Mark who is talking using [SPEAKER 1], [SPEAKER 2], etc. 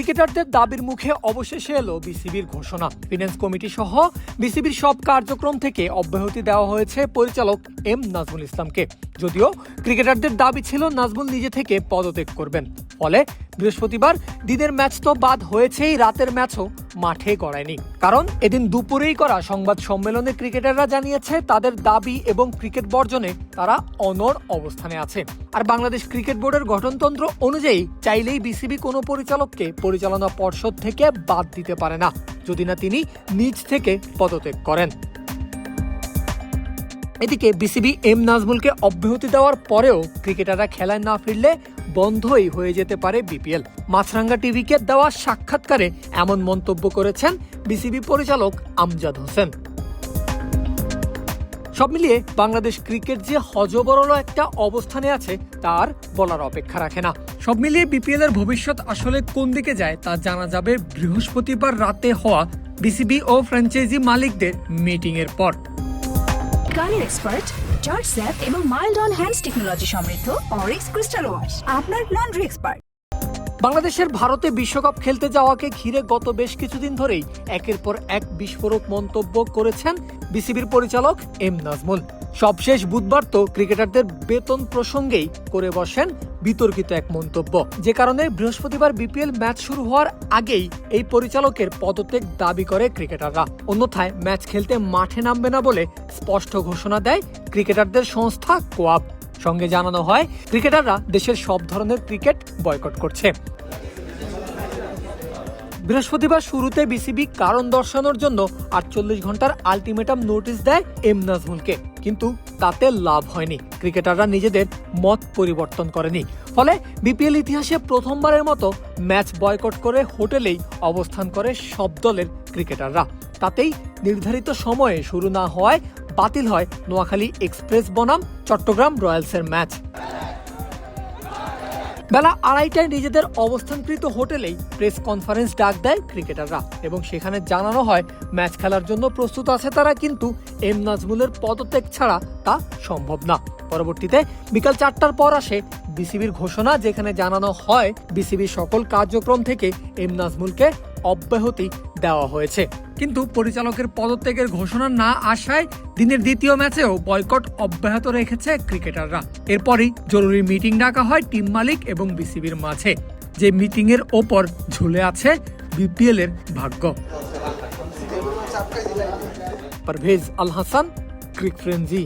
[SPEAKER 1] ক্রিকেটারদের দাবির মুখে অবশেষে এলো বিসিবির ঘোষণা। ফিনান্স কমিটি সহ বিসিবির সব কার্যক্রম থেকে অব্যাহতি দেওয়া হয়েছে পরিচালক এম নাজমুল ইসলামকে। যদিও ক্রিকেটারদের দাবি ছিল নাজমুল নিজে থেকে পদত্যাগ করবেন। ফলে বৃহস্পতিবার দিনের ম্যাচ তো বাদ হয়েছেই, রাতের ম্যাচও মাঠে করায়নি কারণ এদিন দুপুরেই করা সংবাদ সম্মেলনে ক্রিকেটাররা জানিয়েছে, তাদের দাবি এবং ক্রিকেট বর্জনে তারা অনর অবস্থানে আছে। আর বাংলাদেশ ক্রিকেট বোর্ডের গঠনতন্ত্র অনুযায়ী চাইলেই বিসিবি কোনো পরিচালককে পরিচালনা পর্ষদ থেকে বাদ দিতে পারে না, যদি না তিনি নিজ থেকে পদত্যাগ করেন। এদিকে বিসিবি এম নাজমুলকে অব্যাহতি দেওয়ার পরেও ক্রিকেটাররা খেলায় না ফিরলে বন্ধই হয়ে যেতে পারে বিপিএল। মাছরাঙ্গা টিভিকে দেওয়া সাক্ষাৎকারে এমন মন্তব্য করেছেন বিসিবি পরিচালক আমজাদ হোসেন। সব মিলিয়ে বাংলাদেশ ক্রিকেট যে হজবরল একটা অবস্থানে আছে, তার বলার অপেক্ষা রাখে না। সব মিলিয়ে বিপিএল এর ভবিষ্যৎ আসলে কোন দিকে যায়, তা জানা যাবে বৃহস্পতিবার রাতে হওয়া বিসিবি ও ফ্র্যাঞ্চাইজি মালিকদের মিটিং এর পর।
[SPEAKER 2] গাড়ির এক্সপার্ট জর্জ স্যাপ এবং মাইল্ড অন হ্যান্ডস টেকনোলজি সমৃদ্ধ অরিক্স ক্রিস্টাল ওয়াশ আপনার লন্ড্রি এক্সপার্ট
[SPEAKER 1] বাংলাদেশের ভারতে বিশ্বকাপ খেলতে যাওয়াকে ঘিরে গত বেশ কিছুদিন ধরেই একের পর এক বিস্ফোরক মন্তব্য করেছেন বিসিবির পরিচালক এম নাজমুল। সবশেষ বুধবার তো ক্রিকেটারদের বেতন প্রসঙ্গেই করে বসেন বিতর্কিত এক মন্তব্য। যে কারণে বৃহস্পতিবার বিপিএল ম্যাচ শুরু হওয়ার আগেই এই পরিচালকের পদত্যাগ দাবি করে ক্রিকেটাররা। অন্যথায় ম্যাচ খেলতে মাঠে নামবে না বলে স্পষ্ট ঘোষণা দেয় ক্রিকেটারদের সংস্থা কোয়াব। সঙ্গে জানানো হয়, ক্রিকেটাররা দেশের সব ধরনের ক্রিকেট বয়কট করছে। বৃহস্পতিবার শুরুতে বিসিবি কারণ দর্শানোর জন্য আটচল্লিশ ঘণ্টার আলটিমেটাম নোটিশ দেয় এম নাজমুলকে। কিন্তু তাতে লাভ হয়নি। ক্রিকেটাররা নিজেদের মত পরিবর্তন করেনি। ফলে বিপিএল ইতিহাসে প্রথমবারের মতো ম্যাচ বয়কট করে হোটেলেই অবস্থান করে সব দলের ক্রিকেটাররা। তাতেই নির্ধারিত সময়ে শুরু না হওয়ায় বাতিল হয় নোয়াখালী এক্সপ্রেস বনাম চট্টগ্রাম রয়্যালসের ম্যাচ। বেলা আড়াইটায় নিজেদের অবস্থানকৃত হোটেলেই প্রেস কনফারেন্স ডাক দেয় ক্রিকেটাররা এবং সেখানে জানানো হয়, ম্যাচ খেলার জন্য প্রস্তুত আছে তারা কিন্তু এম নাজমুলের পদত্যাগ ছাড়া তা সম্ভব না। পরবর্তীতে বিকাল চারটার পর আসে বিসিবির ঘোষণা যেখানে জানানো হয়, বিসিবির সকল কার্যক্রম থেকে এম নাজমুলকে অব্যাহতি দেওয়া হয়েছে। কিন্তু পরিচালকের পদত্যাগের ঘোষণা না আসায় দিনের দ্বিতীয় ম্যাচেও বয়কট অব্যাহত রেখেছে ক্রিকেটাররা। এরপরই জরুরি মিটিং ডাকা হয় টিম মালিক এবং বিসিবির মাঝে। যে মিটিং এর ওপর ঝুলে আছে বিপিএল এর ভাগ্য পারভেজ আল হাসান ক্রিক ফ্রেঞ্জি